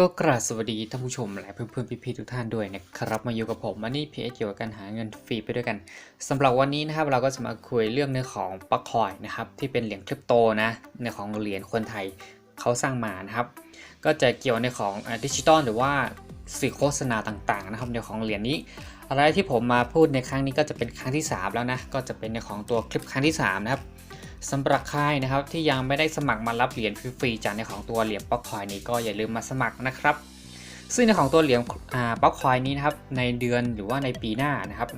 ก็กราบสวัสดีท่านผู้ชมและเพื่อนๆพี่ๆทุกท่านด้วยนะครับมาอยู่กับผมมันนี่เพจเกี่ยวกับการหาเงินฟรีไปด้วยกันสำหรับวันนี้นะครับเราก็จะมาคุยเรื่องในของปลั๊กคอยนะครับที่เป็นเหรียญคริปโตนะในของเหรียญคนไทยเขาสร้างมานะครับก็จะเกี่ยวในของดิจิตอลหรือว่าสื่อโฆษณาต่างๆนะครับในของเหรียญนี้ อะไรที่ผมมาพูดในครั้งนี้ก็จะเป็นครั้งที่ 3 แล้วนะก็จะเป็นในของตัวคลิปครั้งที่3นะครับ สำหรับใครนะครับที่ยังไม่ได้สมัครมารับเหรียญฟรีๆจากในของตัวเหรียญป๊อกคอยนี้ก็อย่าลืมมาสมัครนะครับ ซึ่งในของตัวเหรียญป๊อกคอยนี้นะครับในเดือนหรือว่าในปีหน้านะครับ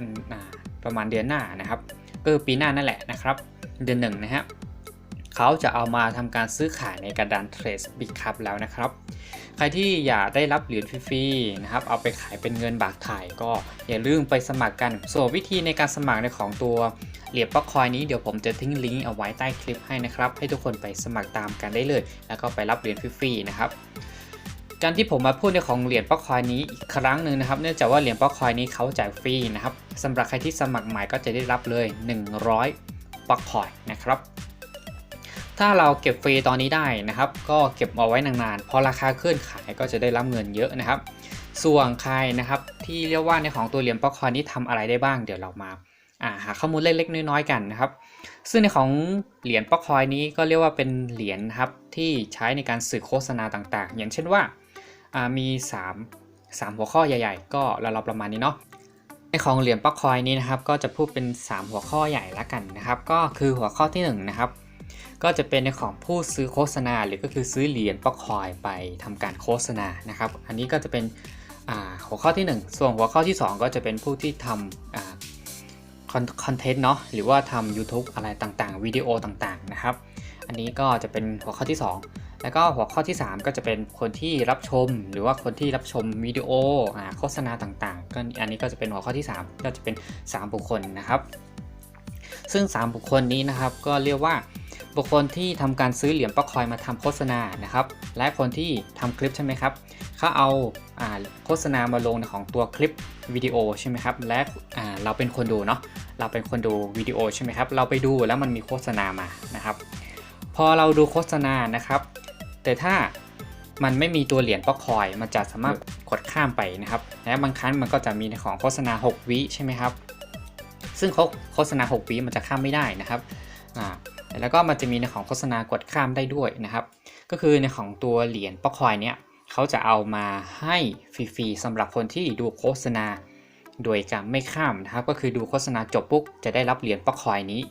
ประมาณเดือนหน้านะครับก็คือปีหน้านั่นแหละนะครับ เดือนหนึ่งนะฮะ เขาจะเอามาทำการซื้อขายในกระดานเทรดบิ๊กคัพแล้วนะครับ ใครที่อยากได้รับเหรียญฟรีๆนะครับ เอาไปขายเป็นเงินบาทไทยก็อย่าลืมไปสมัครกัน ส่วนวิธีในการสมัครในของตัวเหรียญป๊อกคอยนี้เดี๋ยวผมจะทิ้งลิงก์เอาไว้ใต้คลิปให้นะครับ ให้ทุกคนไปสมัครตามกันได้เลย แล้วก็ไปรับเหรียญฟรีๆนะครับการที่ผมมาพูดในของเหรียญป๊อกคอยนี้อีกครั้งหนึ่งนะครับ เนื่องจากว่าเหรียญป๊อกคอยนี้เขาจ่ายฟรีนะครับสำหรับใครที่สมัครใหม่ก็จะได้รับเลย 100ป๊อกคอยนะครับ ถ้าเราเก็บฟรีตอนนี้ได้นะครับ ก็เก็บเอาไว้นานๆพอราคาขึ้นขายก็จะได้รับเงินเยอะนะครับ ส่วนใครนะครับที่เรียกว่าในของตัวเหรียญป๊อกคอยนี้ทำอะไรได้บ้างเดี๋ยวเรามาหาข้อมูลเล็กๆน้อยๆกันนะครับ ซึ่งในของเหรียญป๊อกคอยนี้ก็เรียกว่าเป็นเหรียญนะครับที่ใช้ในการสื่อโฆษณาต่างๆ อย่างเช่นว่าอ่ามี 3 3 หัวข้อใหญ่ ๆ ก็เราประมาณนี้เนาะในของเหรียญป๊อกคอยนี้นะครับก็จะพูดเป็น 3 หัวข้อใหญ่ละกันนะครับ ก็คือหัวข้อที่1นะครับ ก็จะเป็นในของผู้ซื้อโฆษณา หรือก็คือซื้อเหรียญป๊อกคอยไปทำการโฆษณานะครับ อันนี้ก็จะเป็นหัวข้อที่ 1 ส่วนหัวข้อที่ 2 ก็จะเป็นผู้ที่ทำอ่าคอนเทนต์เนาะหรือว่าทำ YouTube อะไรต่างๆวิดีโอต่างๆนะครับ อันนี้ก็จะเป็นหัวข้อที่ 2 แล้วก็หัวข้อที่ 3 ก็จะเป็นคนที่รับชม หรือว่าคนที่รับชมวิดีโออโฆษณาต่างๆก็อันนี้ก็จะเป็นหัวข้อที่ 3 ก็จะเป็น 3 บุคคลนะครับ ซึ่ง 3 บุคคลนี้นะครับก็เรียกว่า บุคคลที่ทำการซื้อเหรียญป๊อกคอยมาทำโฆษณานะครับ และคนที่ทำคลิปใช่ไหมครับเขาเอาโฆษณามาลงในของตัวคลิปวิดีโอใช่ไหมครับ และเราเป็นคนดูเนาะ เราเป็นคนดูวิดีโอใช่ไหมครับ เราไปดูแล้วมันมีโฆษณามานะครับ พอเราดูโฆษณานะครับ แต่ถ้ามันไม่มีตัวเหรียญป๊อกคอย มันจะสามารถกดข้ามไปนะครับ และบางครั้งมันก็จะมีในของโฆษณา 6 วิใช่ไหมครับ ซึ่งโฆษณา 6 วิมันจะข้ามไม่ได้นะครับอ่า แล้วก็มันจะมีในของโฆษณากดข้ามได้ด้วยนะครับ ก็คือในของตัวเหรียญป๊อกคอยเนี่ยเขาจะเอามาให้ฟรีๆสำหรับคนที่ดูโฆษณา โดยการไม่ข้ามนะครับ ก็คือดูโฆษณาจบปุ๊บจะได้รับเหรียญป๊อกคอยนี้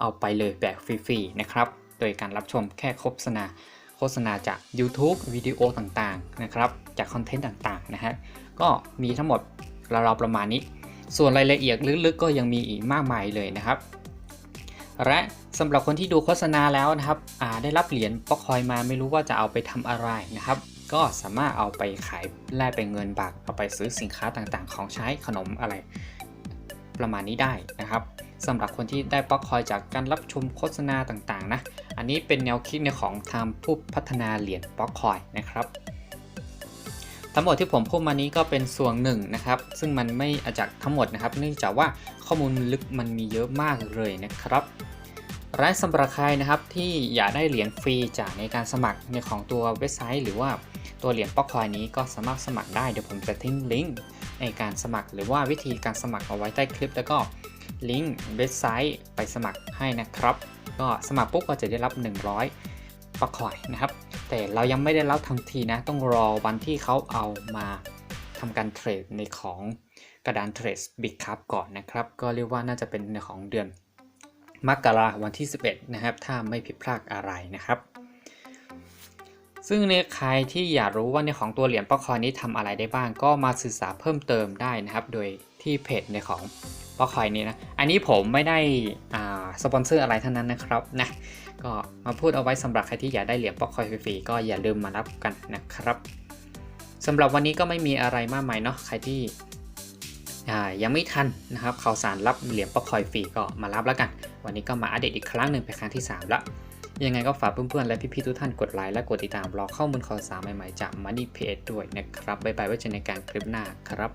เอาไปเลยแบบฟรีๆนะครับ โดยการรับชมแค่โฆษณาโฆษณาจาก YouTube วิดีโอต่างๆนะครับ จากคอนเทนต์ต่างๆนะฮะก็มีทั้งหมดราวๆประมาณนี้ ส่วนรายละเอียดลึกๆ ก็ยังมีอีกมากมายเลยนะครับ และสำหรับคนที่ดูโฆษณาแล้วนะครับได้รับเหรียญป๊อกคอยมาไม่รู้ว่าจะเอาไปทำอะไรนะครับ ก็สามารถเอาไปขายแลกเป็นเงินบาทเอาไปซื้อสินค้าต่างๆ ของใช้ขนมอะไร ประมาณนี้ได้นะครับสำหรับคนที่ได้ป๊อกคอยจากการรับชมโฆษณาต่างๆนะอันนี้เป็นแนวคิดในของทางผู้พัฒนาเหรียญป๊อกคอยนะครับทั้งหมดที่ผมพูดมานี้ก็เป็นส่วนหนึ่งนะครับ ซึ่งมันไม่อาจจะทั้งหมดนะครับ เนื่องจากว่าข้อมูลลึกมันมีเยอะมากเลยนะครับ และสำหรับใครนะครับที่อยากได้เหรียญฟรีจากในการสมัครในของตัวเว็บไซต์ หรือว่าตัวเหรียญป๊อกคอยนี้ก็สามารถสมัครได้เดี๋ยวผมจะทิ้งลิงก์ในการสมัคร หรือว่าวิธีการสมัครเอาไว้ใต้คลิป แล้วก็ลิงก์เว็บไซต์ไปสมัครให้นะครับ ก็สมัครปุ๊บก็จะได้รับ 100ป๊อกคอยนะครับ แต่เรายังไม่ได้รับทันทีนะ ต้องรอวันที่เขาเอามาทำการเทรดในของกระดานเทรดบิ๊กคัพก่อนนะครับ ก็เรียกว่าน่าจะเป็นในของเดือน มกราวันที่ 11 นะครับ ถ้าไม่ผิดพลาดอะไรนะครับ ซึ่งในใครที่อยากรู้ว่าในของตัวเหรียญป๊อกคอยนี้ทำอะไรได้บ้าง ก็มาศึกษาเพิ่มเติมได้นะครับ โดยที่เพจในของป๊อกคอยนี้นะ อันนี้ผมไม่ได้สปอนเซอร์อะไรทั้งนั้นนะครับนะก็มาพูดเอาไว้สำหรับใครที่อยากได้เหรียญป๊อกคอยฟรีๆก็อย่าลืมมารับกันนะครับสำหรับวันนี้ก็ไม่มีอะไรมากมายเนาะใครที่ ยังไม่ทันนะครับข่าวสารรับเหรียญปอคอยฟรีก็มารับแล้วกัน วันนี้ก็มาอัปเดตอีกครั้งหนึ่งเป็นครั้งที่ 3 แล้ว ยังไงก็ฝากเพื่อนๆ และพี่ๆทุกท่านกดไลค์และกดติดตามรอข้อมูลข่าวสารใหม่ๆ จาก Money Page ด้วยนะครับบ๊ายบายไว้เจอในการคลิปหน้าครับ